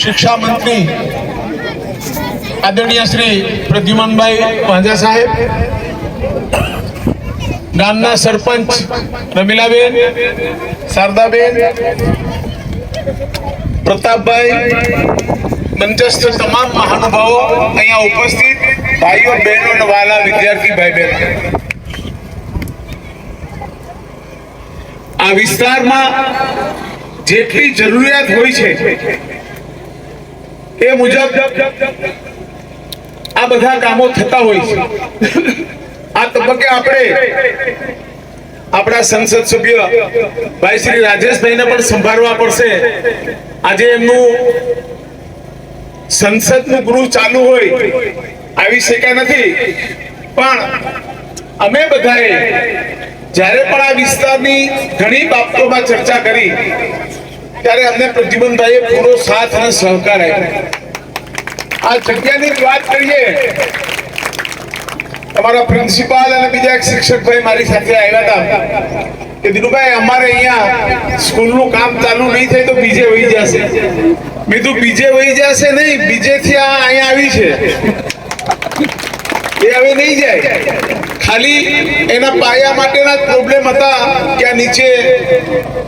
શિક્ષા મંત્રી આદરણીય શ્રી પ્રદ્યુમનભાઈ વાંઝા સાહેબ ગામના સરપંચ રમીલાબેન, શારદાબેન, પ્રતાપભાઈ મંચસ્થ તમામ મહાનુભાવો અહીંયા ઉપસ્થિત, ભાઈઓ, બહેનો વાલા વિદ્યાર્થી ભાઈ બહેન આ વિસ્તારમાં જેટલી જરૂરિયાત હોય છે એ મુજબ આ બધા કામો થતા હોય છે. આ તબક્કે આપણે આપણા સંસદ સભ્ય ભાઈ શ્રી રાજેશભાઈને પણ સંભાળવા પડશે. આજે એમનું સંસદનું ગૃહ ચાલુ હોય આવી શક્યા નથી. પણ અમે બધાએ જ્યારે પણ આ વિસ્તારની ઘણી બાબતોમાં ચર્ચા કરી ત્યારે અમને પ્રતિબંધભાઈએ પૂરો સાથ અને સહકાર આપ્યો. આ જગ્યાની વાત કરીએ તમારા પ્રિન્સિપાલ અને બીજા એક શિક્ષક ભાઈ મારી સાથે આવ્યા હતા. કે દિનુભાઈ, અમારે અહીંયા સ્કૂલનું કામ ચાલુ નહીં થાય તો બીજે વહી જશે. મેં તો બીજે વહી જશે નહીં, બીજેથી આ અહીંયા આવી છે. એ હવે નહીં જાય. ખાલી એના પાયા માટેના પ્રોબ્લેમ હતા કે આ નીચે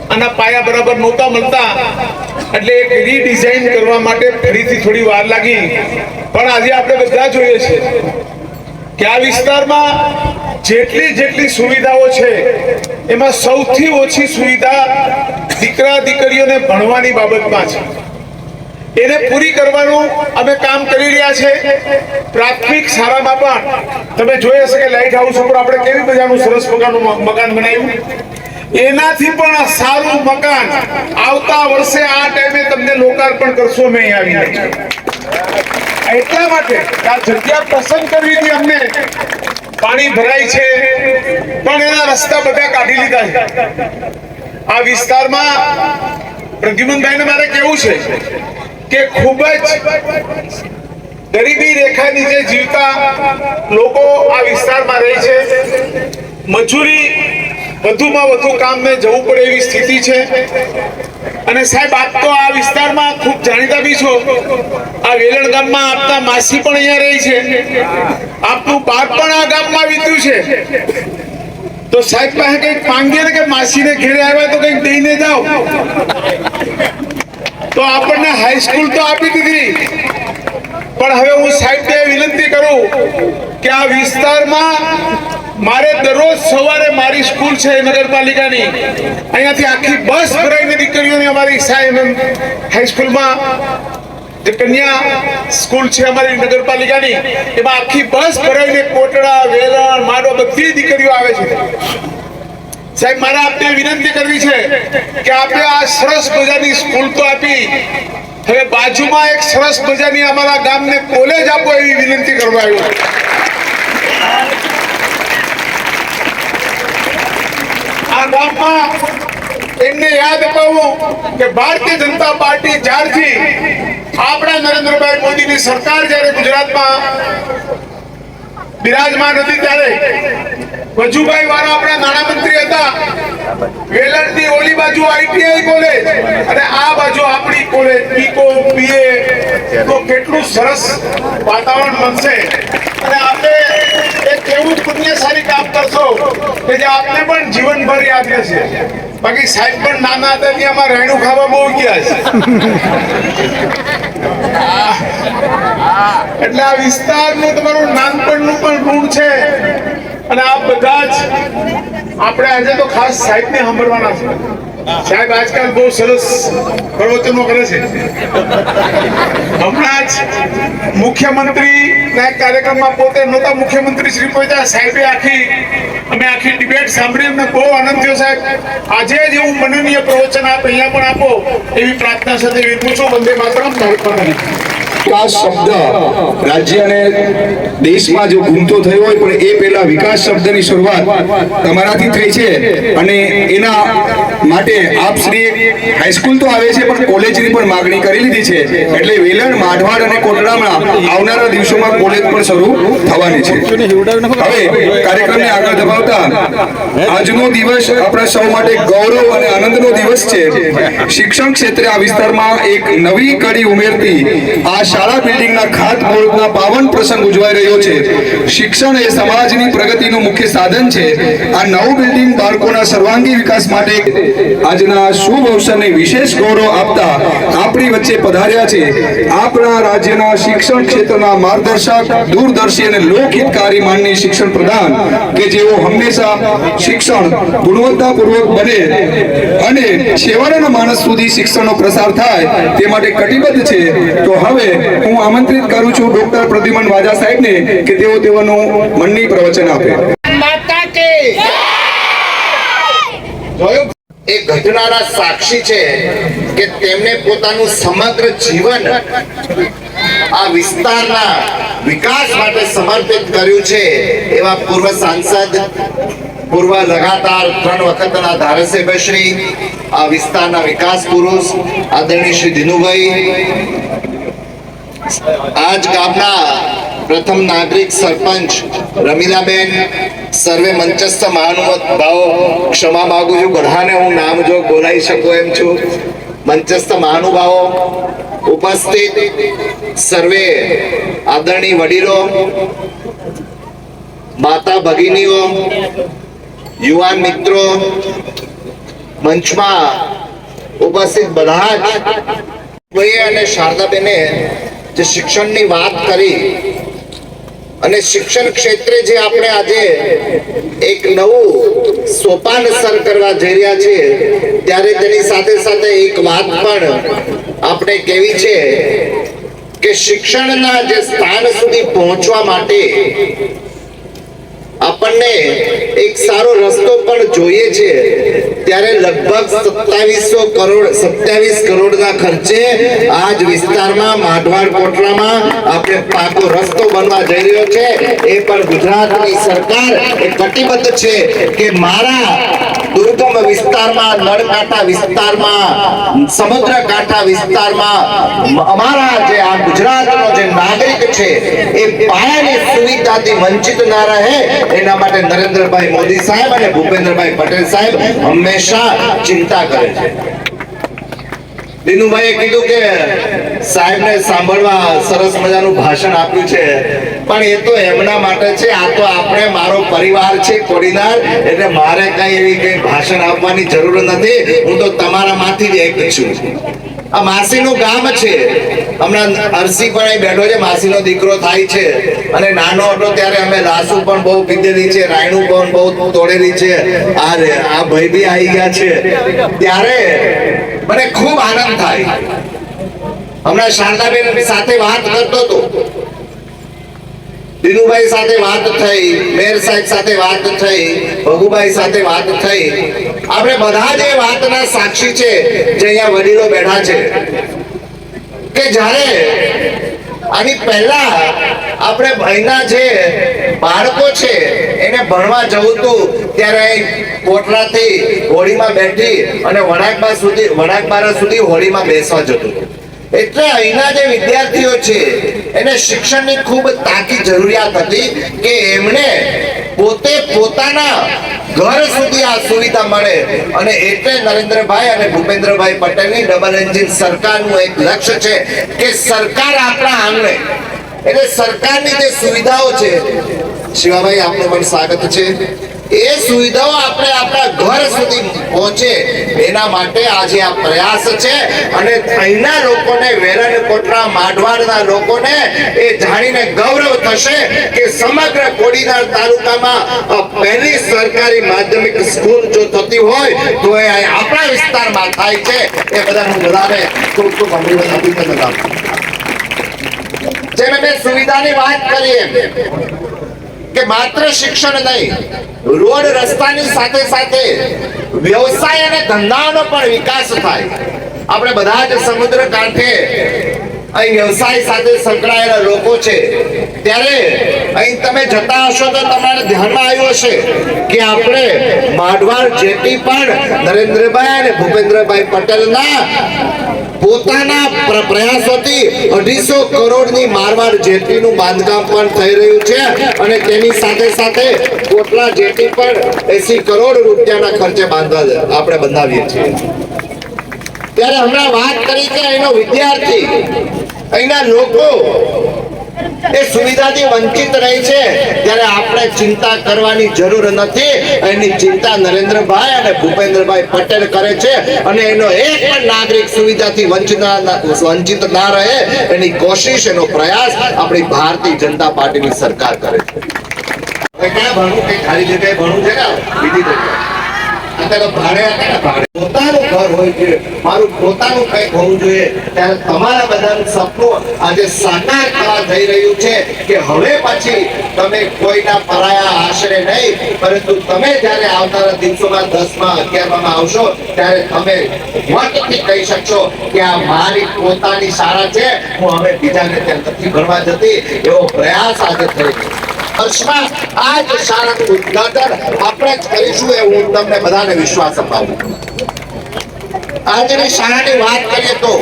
આના પાયા બરાબર નહોતા મળતા. એટલે એક રીડિઝાઇન કરવા માટે ફરીથી થોડી વાર લાગી. પણ આજે આપણે બધા જોઈએ છે કે આ વિસ્તારમાં જેટલી જેટલી સુવિધાઓ છે, એમાં સૌથી ઓછી સુવિધા દીકરા દીકરીઓને ભણવાની બાબતમાં છે. એને પૂરી કરવાનું અમે કામ કરી રહ્યા છે. પ્રાથમિક શાળામાં પણ તમે જોઈ હશે કે લાઇટ હાઉસ ઉપર આપણે કેવી મજાનું સરસ મકાનનું મકાન બનાવ્યું. એનાથી પણ સારું મકાન આવતા વર્ષે આ ટાઈમે તમને લોકાર્પણ કરશો મેં આવીને. એટલા માટે આ જગ્યા પસંદ કરવી હતી અમને પાણી ભરાય છે, પણ એના રસ્તા બધા કાઢી લીધા છે. આ વિસ્તારમાં પ્રદ્યુમનભાઈને મારે કેવું છે કે ખૂબ જ ગરીબી રેખા નીચે જીવતા લોકો આ વિસ્તારમાં રહે છે, મજૂરી વધુમાં વધુ કામને જવું પડે એવી સ્થિતિ છે. અને સાહેબ, આપ તો આ વિસ્તારમાં ખૂબ જાણીતા બી છો. આ વેલણ ગામમાં આપતા માસી પણ અહીંયા રહી છે. આપનું બાપ પણ આ ગામમાં વીત્યું છે. તો સાહેબ પાસે કંઈક માંગીએ ને કે માસીને ઘેરે આવ્યા તો કંઈક દઈને જાઓ. તો આપણને હાઈસ્કૂલ તો આપી દીધી. પણ હવે હું સાહેબને વિનંતી કરું કે આ વિસ્તારમાં મારે દરરોજ સવારે મારી સ્કૂલ છે નગરપાલિકાની. અહીંયાથી આખી બસ ભરાઈને દીકરીઓને અમારી સાહેબ હાઈસ્કૂલમાં જે કન્યા સ્કૂલ છે અમારી નગરપાલિકાની, એમાં આખી બસ ભરાઈને કોટડા, વેલણ, માડો બધી દીકરીઓ આવે છે. સાહેબ, મારે આપને વિનંતી કરવી છે કે આપણે આ સરસ મજાની સ્કૂલ તો આપી. હવે બાજુમાં એક સરસ મજાની અમારા ગામને કોલેજ આપો એવી વિનંતી કરવા આવ્યો આ ગામમાં એમને યાદ અપાવું કે ભારતીય જનતા પાર્ટી જ્યારથી આપણા નરેન્દ્રભાઈ મોદીની સરકાર જ્યારે ગુજરાતમાં બિરાજમાન હતી ત્યારે વજુભાઈ વાળા આપણા નાણામંત્રી હતા. વેલણની ઓલી બાજુ આઈટીઆઈ કોલેજ અને આ બાજુ આપણી કોલેજ. પીકો પીએ. તો કેટલું સરસ વાતાવરણ બનશે. અને આપણે એક એવું પુણ્યશાળી કામ કરશો કે જે આપને પણ જીવનભર યાદ રહેશે. બાકી સાહેબ પણ નાના હતા ત્યાં અમારે ખાવા બહુ ગયા છે. એટલે આ વિસ્તારનું તમારું નાનપણનું પણ ઋણ છે. અને આ બધા જ આપણે આજે તો ખાસ સાહેબને સાંભળવાના છે. સાહેબ આજકાલ બહુ સરસ પ્રવચનો કરે છે. હમણાં જ મુખ્યમંત્રી ના એક કાર્યક્રમમાં પોતે નહોતા મુખ્યમંત્રી શ્રી પહોંચ્યા સાહેબે આખી, અમે આખી ડિબેટ સાંભળી, અમને બહુ આનંદ થયો સાહેબ. આજે જ એવું મનનીય પ્રવચન આપ અહીંયા પણ આપો એવી પ્રાર્થના સાથે વિનંતી છું. વંદે માતરમ. ભારત વિકાસ શબ્દ રાજ્ય અને દેશમાં જો ગુમતો થયો હોય પણ એ પહેલા વિકાસ શબ્દની શરૂઆત તમારાથી થઈ છે. અને એના માટે આપ શ્રી હાઈસ્કૂલ તો આવે છે પણ કોલેજની પણ માગણી કરી લીધી છે. એટલે વેલણ માઢવાડ અને કોટડામાં આવનારા દિવસોમાં કોલેજ પણ શરૂ થવાની છે. હવે કાર્યક્રમને આગળ ધપાવતા આજનો દિવસ આપણા સૌ માટે ગૌરવ અને આનંદનો દિવસ છે. શિક્ષણ ક્ષેત્રે આ વિસ્તારમાં એક નવી કડી ઉમેરતી આ શાળા બિલ્ડિંગના ખાતમુહૂર્તના પાવન પ્રસંગ ઉજવાઈ રહ્યો છે. શિક્ષણ એ સમાજની પ્રગતિનું મુખ્ય સાધન છે. આ નવું બિલ્ડિંગ બાળકોના સર્વાંગી વિકાસ માટે આજના શુભ અવસરને વિશેષ ગૌરવ આપતા આપણી વચ્ચે પધાર્યા છે. આપણા રાજ્યના શિક્ષણ ક્ષેત્રના માર્ગદર્શક, દૂરદર્શી અને લોકહિતકારી માનની શિક્ષણ પ્રદાન કે જેઓ હંમેશા શિક્ષણ ગુણવત્તાપૂર્વક બને અને છેવાડાના માણસ સુધી શિક્ષણનો પ્રસાર થાય તે માટે કટિબદ્ધ છે. તો હવે હું આમંત્રિત કરું છું ડોક્ટર પ્રદ્યુમન વાજા સાહેબને કે તેઓ તેઓનું મનની પ્રવચન આપે. માતા કે જોયું! એ ઘટનાના સાક્ષી છે કે તેમણે પોતાનું સમગ્ર જીવન આ વિસ્તારના વિકાસ માટે સમર્પિત કર્યું છે એવા પૂર્વ સાંસદ પૂર્વ લગાતાર ત્રણ વખતના ધારાસભ્ય શ્રી આ વિસ્તારના વિકાસ પુરુષ આદરણીય શ્રી દિનુભાઈ આજ ગામના પ્રથમ નાગરિક સરપંચ રમીલાબેન સર્વે મંચસ્થ મહાનુભાવો ક્ષમા માગું છું. બધાને હું નામ જો બોલાવી શકું એમ છું. મંચસ્થ મહાનુભાવો ઉપસ્થિત સર્વે આદરણીય વડીલો, માતા ભગિનીઓ, યુવાન મિત્રો, મંચમાં ઉપસ્થિત બધા જ અને શારદાબેને જે શિક્ષણની વાત કરી અને શિક્ષણ ક્ષેત્રે જે આપણે આજે એક નવું સોપાન સર કરવા જઈ રહ્યા છીએ, ત્યારે તેની સાથે સાથે એક વાત પણ આપણે કેવી છે કે શિક્ષણના જે સ્થાન સુધી પહોંચવા માટે આપણને એક સારો રસ્તો પણ જોઈએ છે. ત્યારે લગભગ સત્તાવીસો કરોડ, સત્યાવીસ કરોડના ખર્ચે આજ વિસ્તારમાં માઢવાડ કોટલામાં આપણે પાકો રસ્તો બનવા જઈ રહ્યો છે. એ પણ ગુજરાતની સરકાર એ કટિબદ્ધ છે કે મારા દુર્ગમ વિસ્તારમાં, નળકાંઠા વિસ્તારમાં સમુદ્ર કાંઠા વિસ્તારમાં અમારા જે આ ગુજરાતનો જે નાગરિક છે, એ પાયાની સુવિધાથી વંચિત ના રહે. એના માટે નરેન્દ્રભાઈ મોદી સાહેબ અને ભૂપેન્દ્રભાઈ પટેલ સાહેબ હંમેશા ચિંતા કરે છે. દિનુભાઈએ કીધું કે સાહેબને સાંભળવા સરસ મજાનું ભાષણ આપ્યું છે. પણ એ તો એમના માટે છે, આ તો આપણે, મારો પરિવાર છે કોડીનાર, એટલે મારે કઈ એવી કઈ ભાષણ આપવાની જરૂર નથી. હું તો તમારામાંથી જ એક છું. આ માસીનું ગામ છે. હમણાં અરસી પણ અહીં બેઠો છે, માસીનો દીકરો થાય છે. અને નાનો હતો ત્યારે અમે લાસુ પણ બહુ પીધેલી છે રાયણું પણ બહુ તોડેલી છે. આ આ ભાઈ બી આવી ગયા છે. ત્યારે મને ખૂબ આનંદ થાય. હમણાં શારદાબેન સાથે વાત કરતો હતો. દિનુભાઈ સાથે વાત થઈ, મેર સાહેબ સાથે વાત થઈ, ભગુભાઈ સાથે વાત થઈ. આપણે બધા જ વાતના સાક્ષી છે, જે અહીંયા વડીલો બેઠા છે, કે જ્યારે આની પહેલા આપણે ભાઈના જે બાળકો છે, એને ભણવા જવું હતું ત્યારે કોટલાથી હોળીમાં બેઠી અને વણાકબાર સુધી વણાકબારા સુધી હોળીમાં બેસવા જતું એટલે અહીંના જે વિદ્યાર્થીઓ છે, એને શિક્ષણની ખૂબ તાકી જરૂરિયાત હતી કે એમને પોતે પોતાના ઘર સુધી આ સુવિધા મળે. અને એટલે નરેન્દ્રભાઈ અને ભૂપેન્દ્રભાઈ પટેલની ડબલ એન્જિન સરકારનું એક લક્ષ્ય છે કે સરકાર આપણા આંગણે એટલે સરકારની જે સુવિધાઓ છે શિવાભાઈ, આપનું પણ સ્વાગત છે. એ સુવિધાઓ આપણે આપણા ઘર સુધી પહોંચે એના માટે આજે આ પ્રયાસ છે. અને અહીંના લોકોને વેરણ કોટરા માઢવાડના લોકોને એ જાણીને ગૌરવ થશે કે સમગ્ર કોડીનાર તાલુકામાં પહેલી સરકારી માધ્યમિક સ્કૂલ જો થતી હોય તો એ આપણા વિસ્તારમાં થાય છે. એ બધા હું બધાને ખૂબ ખૂબ અભિનંદન આપું. જેમ મેં સુવિધાની વાત કરી એમ કે માત્ર શિક્ષણ નહીં, રોડ રસ્તાની સાથે સાથે વ્યવસાય અને ધંધાનો પણ વિકાસ થાય. આપણે બધા જ સમુદ્ર કાંઠે અહીં વ્યવસાય સાથે સંકળાયેલા લોકો છે. ત્યારે અહીં તમે જતા હશો તો તમારે ધ્યાનમાં આવ્યું હશે કે આપણે માંડવાર જેટી પણ નરેન્દ્રભાઈ અને ભૂપેન્દ્રભાઈ પટેલના પોતાના પ્ર- પ્રયાસોથી અઢીસો કરોડની મારવાડ જેટીનું બાંધકામ પણ થઈ રહ્યું છે અને તેની સાથે સાથે કોટલા જેટી પણ એસી કરોડ રૂપિયાના ખર્ચે બાંધવા આપણે બંધાવીએ છીએ. ત્યારે હમણાં વાત કરી કે અહીંનો વિદ્યાર્થી, અહીંના લોકો એ સુવિધાથી વંચિત રહી છે. ત્યારે આપણે ચિંતા કરવાની જરૂર નથી. એની ચિંતા નરેન્દ્રભાઈ અને ભૂપેન્દ્રભાઈ પટેલ કરે છે. અને એનો એક પણ નાગરિક સુવિધાથી વંચિત વંચિત ના રહે, એની કોશિશ, એનો પ્રયાસ આપણી ભારતીય જનતા પાર્ટીની સરકાર કરે છે. ક્યાં ભણવું? કે ખાલી જગ્યાએ ભણવું છે ને બીજી જગ્યાએ? તમે કહી શકશો કે મારી પોતાની શાળા છે, હું હવે બીજાને ત્યાં નથી ભણવા જતી, એવો પ્રયાસ આજે થઈ રહ્યો. વર્ષમાં આ જ શાળાનું ઉદ્ઘાટન આપણે જ કરીશું એ હું તમને બધાને વિશ્વાસ અપાવું. આજની શાળાની વાત કરીએ તો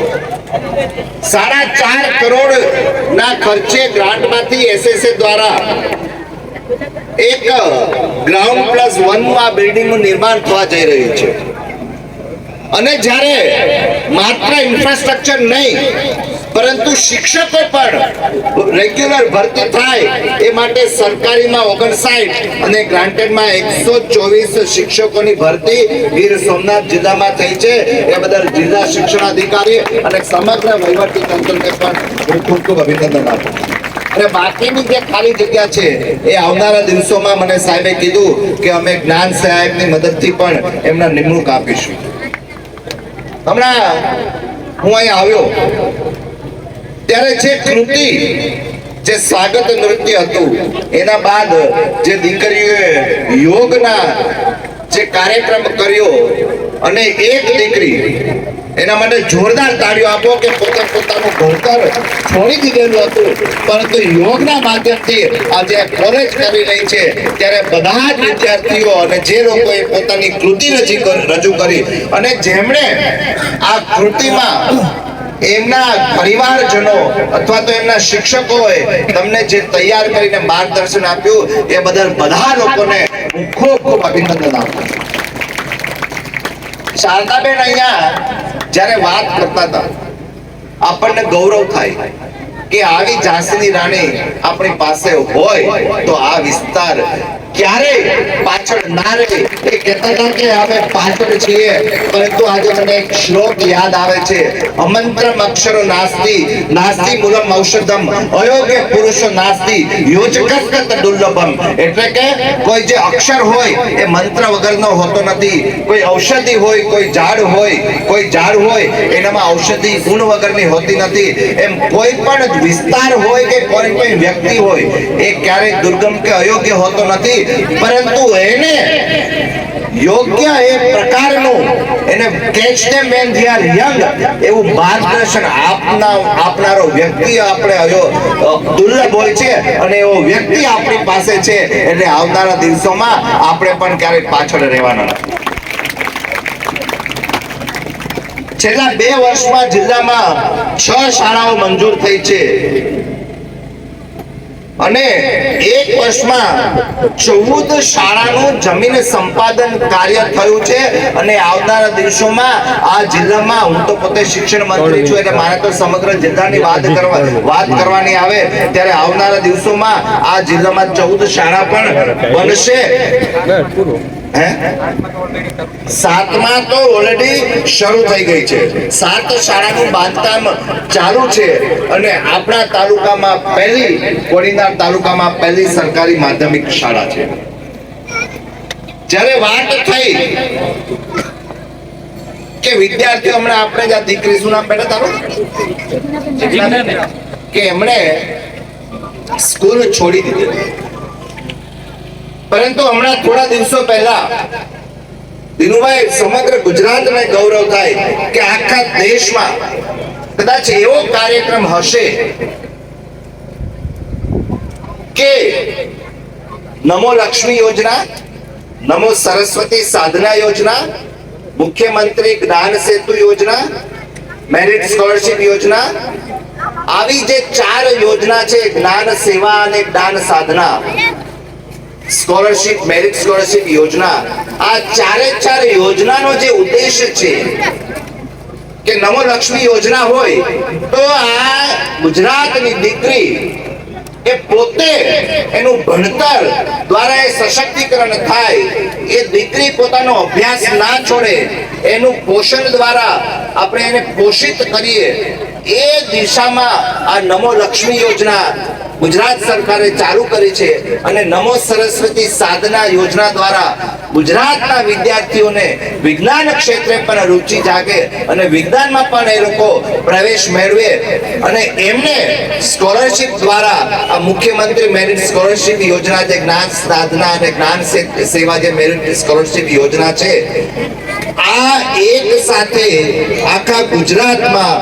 સાડા ચાર કરોડ ના ખર્ચે ગ્રાન્ટમાંથી એસએસએ દ્વારા એક ગ્રાઉન્ડ પ્લસ વનનું આ બિલ્ડિંગનું નિર્માણ થવા જઈ રહ્યું છે. અને જ્યારે માત્ર ઇન્ફ્રાસ્ટ્રક્ચર નહીં પરંતુ શિક્ષકો પણ રેગ્યુલર ભરતી થાય એ માટે સરકારીમાં ઓગણસાઠ અને ગ્રાન્ટેડમાં એકસો ચોવીસ શિક્ષકોની ભરતી ગીર સોમનાથ જિલ્લામાં થઈ છે. એ બદલ જિલ્લા શિક્ષણ અધિકારી અને સમગ્ર વહીવટી તંત્રને પણ હું ખૂબ ખૂબ અભિનંદન આપું અને બાકીની જે ખાલી જગ્યા છે એ આવનારા દિવસોમાં મને સાહેબે કીધું કે અમે જ્ઞાન સાહેબની મદદથી પણ એમના નિમણૂક આપીશું. હમણાં હું અહીં આવ્યો. ત્યારે જે કૃતિ, જે સ્વાગત નૃત્ય હતું, એના બાદ જે દીકરીઓએ યોગના જે કાર્યક્રમ કર્યો અને એક દીકરી એના માટે જોરદાર તાળીઓ આપો કે પોતે પોતાનું ભણતર છોડી દીધેલું હતું, પરંતુ યોગના માધ્યમથી આજે કોલેજ કરી રહી છે. ત્યારે બધા જ વિદ્યાર્થીઓ અને જે લોકોએ પોતાની કૃતિ રજી રજૂ કરી અને જેમણે આ કૃતિમાં એમના પરિવારજનો અથવા તો એમના શિક્ષકોએ તમને જે તૈયાર કરીને માર્ગદર્શન આપ્યું, એ બદલ બધા લોકોને હું ખૂબ ખૂબ અભિનંદન આપું શારદાબેન અહીંયા જ્યારે વાત કરતા હતા, આપણને ગૌરવ થાય કે આવી ઝાંસીની રાણી આપણી પાસે હોય તો આ વિસ્તાર કોઈ જે અક્ષર હોય, એ મંત્ર વગરનો હોતો નથી. કોઈ ઔષધિ હોય, કોઈ ઝાડ હોય, કોઈ ઝાડ હોય, એનામાં ઔષધિ ગુણ વગરની હોતી નથી. એમ કોઈ પણ વિસ્તાર હોય કે કોઈ કોઈ વ્યક્તિ હોય, એ ક્યારેય દુર્ગમ કે અયોગ્ય હોતો નથી. પરંતુ એને યોગ્ય એ પ્રકારનું એને catch the men they are young એવું માર્ગદર્શન આપના આપનારો વ્યક્તિ આપણે અયો દુર્લભ હોય છે અને એવો વ્યક્તિ આપણી પાસે છે એટલે આવનારા દિવસોમાં આપણે પણ ક્યારેય પાછળ રહેવાના નથી. છેલ્લા બે વર્ષમાં જિલ્લામાં છ શાળાઓ મંજૂર થઈ છે. અને એક વર્ષમાં ચૌદ શાળાનું જમીન સંપાદન કાર્ય થયું છે અને આવનારા દિવસોમાં આ જિલ્લામાં હું તો પોતે શિક્ષણ મંત્રી છું એટલે મારે તો સમગ્ર જિલ્લાની વાત કરવા વાત કરવાની આવે ત્યારે આવનારા દિવસોમાં આ જિલ્લામાં ચૌદ શાળા પણ બનશે. હે? સાતમા તો ઓલરેડી શરૂ થઈ ગઈ છે. સાત શાળાનું બાંધકામ ચાલુ છે અને આપણા તાલુકામાં પહેલી કોડીનાર તાલુકામાં પહેલી સરકારી માધ્યમિક શાળા છે. જ્યારે વાત થઈ કે વિદ્યાર્થીઓ હમણાં આપણે જ આ દીકરી શું નામ બેટા તારું? કે એમણે સ્કૂલ છોડી દીધી. પરંતુ હમણાં થોડા દિવસો પહેલા દિનુભાઈ સમગ્ર ગુજરાતને ગૌરવ થાય કે આખા દેશમાં કદાચ એવો કાર્યક્રમ હશે કે નમો લક્ષ્મી યોજના, નમો સરસ્વતી સાધના યોજના, મુખ્યમંત્રી જ્ઞાન સેતુ યોજના મેરિટ સ્કોલરશિપ યોજના, આવી જે ચાર યોજના છે જ્ઞાન સેવા અને જ્ઞાન સાધના સ્કોલરશિપ મેરિટ સ્કોલરશિપ યોજના. આ ચારે ચાર યોજનાનો જે ઉદ્દેશ છે કે નમો યોજના હોય, તો આ ગુજરાતની દીકરી એ પોતે એનું ભણતર દ્વારા એ સશક્તિકરણ થાય, એ દીકરી પોતાનો અભ્યાસ ના છોડે, એનું પોષણ દ્વારા આપણે એને પોષિત કરીએ, એ દિશામાં આ નમો લક્ષ્મી યોજના ગુજરાત સરકારે ચાલુ કરી છે અને નમો સરસ્વતી સાધના યોજના દ્વારા ગુજરાતના વિદ્યાર્થીઓને વિજ્ઞાન ક્ષેત્રે પણ રુચિ જાગે અને વિજ્ઞાનમાં પણ એ લોકો પ્રવેશ મેળવે. અને એમને સ્કોલરશિપ દ્વારા આ મુખ્યમંત્રી મેરિટ સ્કોલરશિપ યોજના જે જ્ઞાન સાધના અને જ્ઞાન સેવા જે મેરિટ સ્કોલરશિપ યોજના છે, આ એક સાથે આખા ગુજરાતમાં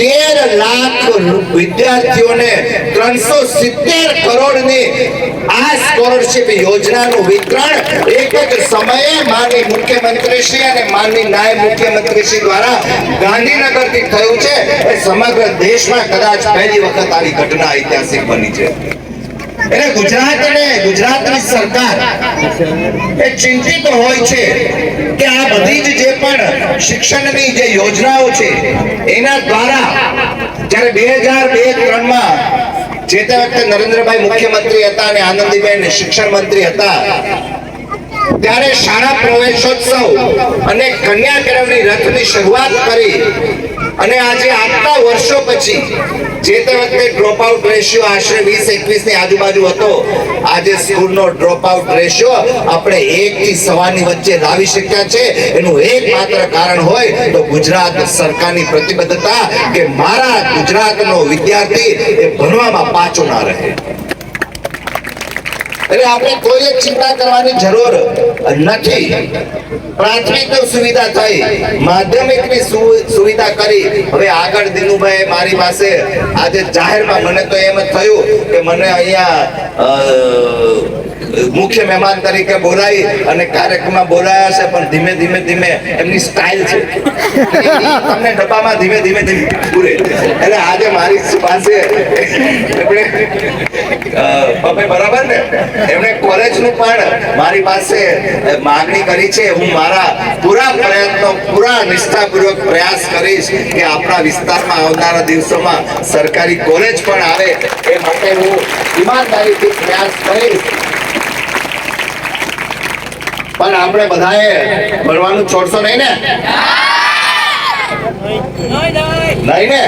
તેર લાખ વિદ્યાર્થીઓને ત્રણસો સિત્તેર કરોડની આ સ્કોલરશિપ યોજનાનું વિતરણ એક જ સમયે મુખ્યમંત્રી શ્રી અને માનની નાયબ મુખ્યમંત્રી શ્રી દ્વારા ગાંધીનગરથી થયું છે. એ સમગ્ર દેશમાં કદાચ પહેલી વખત આવી ઘટના ઐતિહાસિક બની છે. એટલે ગુજરાત અને ગુજરાતની સરકાર એ ચિંતિત હોય છે. કે આ બધી જ જે પણ શિક્ષણની જે યોજનાઓ છે, એના દ્વારા જ્યારે બે હજાર બે ત્રણમાં જે તે વખતે નરેન્દ્રભાઈ મુખ્યમંત્રી હતા અને આનંદીબેન શિક્ષણ મંત્રી હતા, ત્યારે શાળા પ્રવેશોત્સવ અને કન્યા કેળવણી રથની શરૂઆત કરી અને આજે આટલા વર્ષો પછી જે તે વખતે ડ્રોપ આઉટ રેશિયો આશરે વીસ, એકવીસની આજુબાજુ હતો, આજે સ્કૂલનો ડ્રોપ આઉટ રેશિયો આપણે એક થી સવાની વચ્ચે લાવી શક્યા છે. એનું એક માત્ર કારણ હોય તો ગુજરાત સરકારની પ્રતિબદ્ધતા કે મારા ગુજરાતનો વિદ્યાર્થી એ ભણવામાં પાછો ના રહે. એટલે આપણે કોઈ જ ચિંતા કરવાની જરૂર નથી. પ્રાથમિક સુવિધા થઈ. માધ્યમિકની સુવિધા કરી. હવે આગળ દિનુભાઈ મારી પાસે આજે જાહેરમાં મને તો એમ જ થયું કે મને અહીંયા મુખ્ય મહેમાન તરીકે બોલાવી અને કાર્યક્રમમાં બોલાયા છે પણ ધીમે ધીમે ધીમે એમની સ્ટાઇલ છે. તમને ડબ્બામાં ધીમે ધીમે ધીમે પૂરે. એટલે આજે મારી પાસે એમણે અ, બરાબર ને? એમણે કોલેજનું પણ મારી પાસે માગણી કરી છે. હું મારા પૂરા પ્રયત્નો પૂરા નિષ્ઠાપૂર્વક પ્રયાસ કરીશ કે આપણા વિસ્તારમાં આવનારા દિવસોમાં સરકારી કોલેજ પણ આવે. એ માટે હું ઈમાનદારીથી પ્રયાસ કરીશ. પણ આપણે બધાએ ભણવાનું છોડશો નહીં ને? નહીં ને?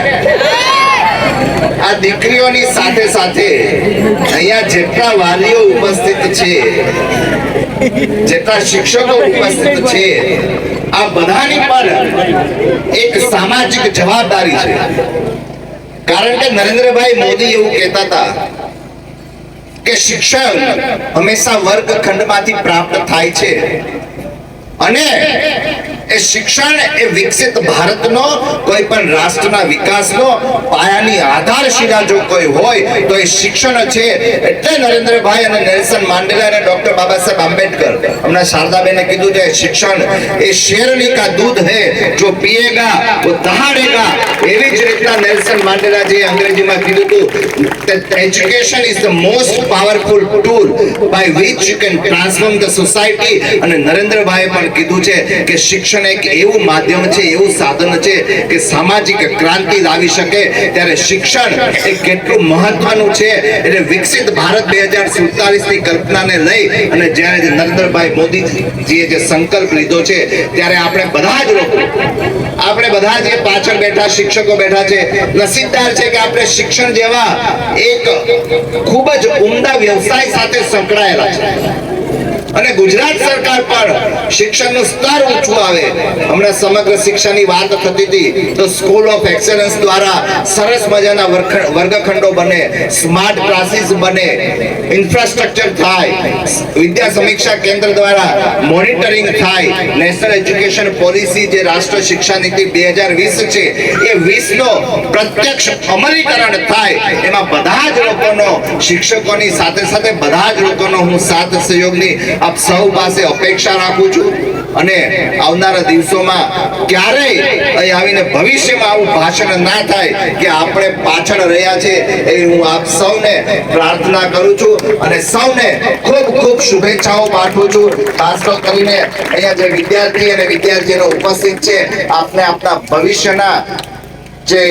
આ દીકરીઓની સાથે સાથે અહીંયા જેટલા વાલીઓ ઉપસ્થિત છે, જેટલા શિક્ષકો ઉપસ્થિત છે, આ બધાની પણ એક સામાજિક જવાબદારી છે. કારણ કે નરેન્દ્રભાઈ મોદી એવું કહેતા હતા કે શિક્ષણ હંમેશા વર્ગખંડમાંથી પ્રાપ્ત થાય છે. અને શિક્ષણ એ વિકસિત ભારતનો, કોઈ પણ રાષ્ટ્રના વિકાસનો, પાયાની આધારશિલા જો કોઈ હોય, તો એ શિક્ષણ છે. એટલે નરેન્દ્રભાઈ અને નેલ્સન માંડેલા અને ડોક્ટર બાબા સાહેબ આંબેડકર, હમણાં શારદાબેને કીધું છે, શિક્ષણ એ શેરણી કા દૂધ હે, જો પીએગા, તો દહાડેગા એવી જ રીતના નેલ્સન માંડેલા જે અંગ્રેજીમાં કીધું હતું education is the most powerful tool by which you can transform the society અને નરેન્દ્રભાઈએ પણ કીધું છે કે શિક્ષણ એક એવું માધ્યમ છે, એવું સાધન છે કે સામાજિક ક્રાંતિ લાવી શકે. ત્યારે શિક્ષણ એ કેટલું મહત્વનું છે એટલે વિકસિત ભારત બે હજાર સુડતાલીસની કલ્પનાને લઈ અને જ્યારે નરેન્દ્રભાઈ મોદીજીએ જે સંકલ્પ લીધો છે, ત્યારે આપણે બધા જ લોકો, આપણે બધા જે પાછળ બેઠા શિક્ષકો બેઠા છે. નસીબદાર છે કે આપણે શિક્ષણ જેવા એક ખૂબ જ ઉમદા વ્યવસાય સાથે સંકળાયેલા છે. અને ગુજરાત સરકાર પણ શિક્ષણનું સ્તર ઊંચું આવે. હમણાં સમગ્ર શિક્ષણની વાત થતી હતી, તો સ્કૂલ ઓફ એક્સલન્સ દ્વારા સરસ મજાના વર્ગખંડો બને સ્માર્ટ ક્લાસીસ બને ઇન્ફ્રાસ્ટ્રક્ચર થાય, વિદ્યા સમીક્ષા કેન્દ્ર દ્વારા મોનિટરિંગ થાય. નેશનલ એજ્યુકેશન પોલિસી જે રાષ્ટ્ર શિક્ષા નીતિ બે હજાર વીસ છે, એ વીસ નો પ્રત્યક્ષ અમલીકરણ થાય. એમાં બધા જ લોકોનો, શિક્ષકોની સાથે સાથે બધા જ લોકોનો હું સાથ સહયોગની આપ સૌ પાસે અપેક્ષા રાખું છું અને આવનારા દિવસોમાં ક્યારેય અહીં આવીને ભવિષ્યમાં આવું ભાષણ ના થાય કે આપણે પાછળ રહ્યા છે એ હું આપ સૌને પ્રાર્થના કરું છું અને સૌને ખૂબ ખૂબ શુભેચ્છાઓ પાઠવું છું. ખાસ તો કરીને અહીંયા જે વિદ્યાર્થી અને વિદ્યાર્થીઓ ઉપસ્થિત છે, આપને આપના ભવિષ્યના જે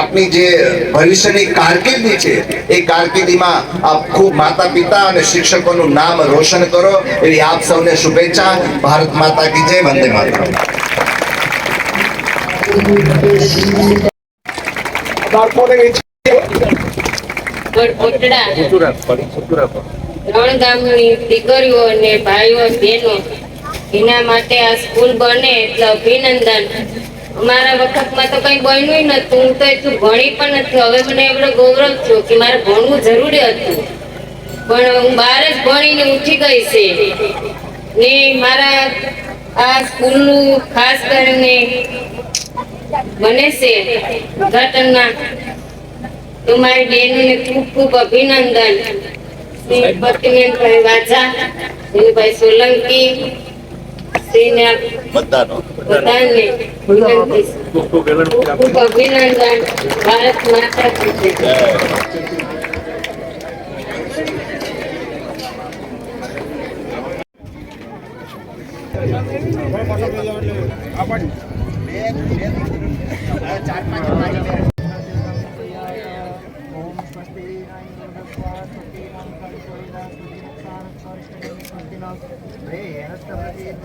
આપની જે ભવિષ્યની કારકિર્દી છે, એ કારકિર્દીમાં આપ ખૂબ માતા પિતા અને શિક્ષકોનું નામ રોશન કરો. એવી આપ સૌને શુભેચ્છા. ભારત માતા કી જય, વંદે ગામની દીકરીઓ એના માટે આ સ્કૂલ બને એટલે અભિનંદન. અમારા વખતમાં તો કઈ બન્યું નતું હું તો એટલું ભણી પણ નથી. હવે મને એવડો ગૌરવ થયો કે મારે ભણવું જરૂરી હતું. પણ હું બહાર જ ભણીને ઉઠી ગઈ છે. ને મારા આ સ્કૂલનું ખાસ કરીને બને છે ઉદ્ઘાટનમાં તો મારી બહેનોને ખૂબ ખૂબ અભિનંદન. શ્રી પતિમેનભાઈ વાજા ભાઈ સોલંકી શ્રીને બધાને. વિનંતી ખૂબ ખૂબ અભિનંદન. ભારત માતા કી જય. Jangan lupa like,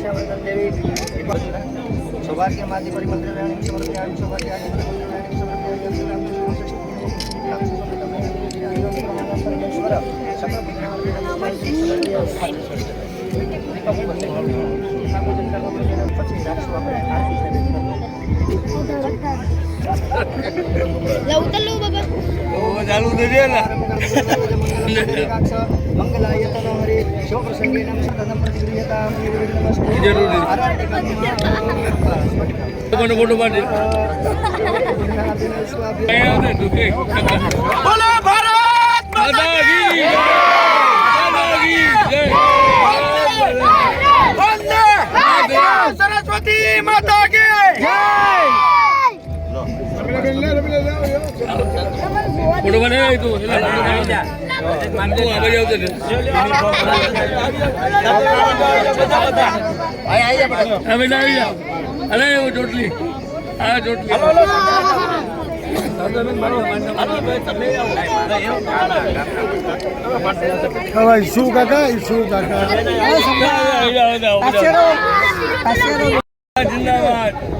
share, dan subscribe સૌભાગ્ય માધી પરિમંત્ર રાણી સમૃદ્ધિ આયુ સૌભાગ્ય આયુ સૌભાગ્ય આયુ ઉતરલું બાબા મંગલાયતન હરે શિવ પ્રસંગે નમ સદનમ પ્રતિક્રિયતા જરૂરી બોલો ભારત અરે એવું ચોટલી. આ ચોટલી. હવે શું કાકા? શું કાકા? જિંદાબાદ.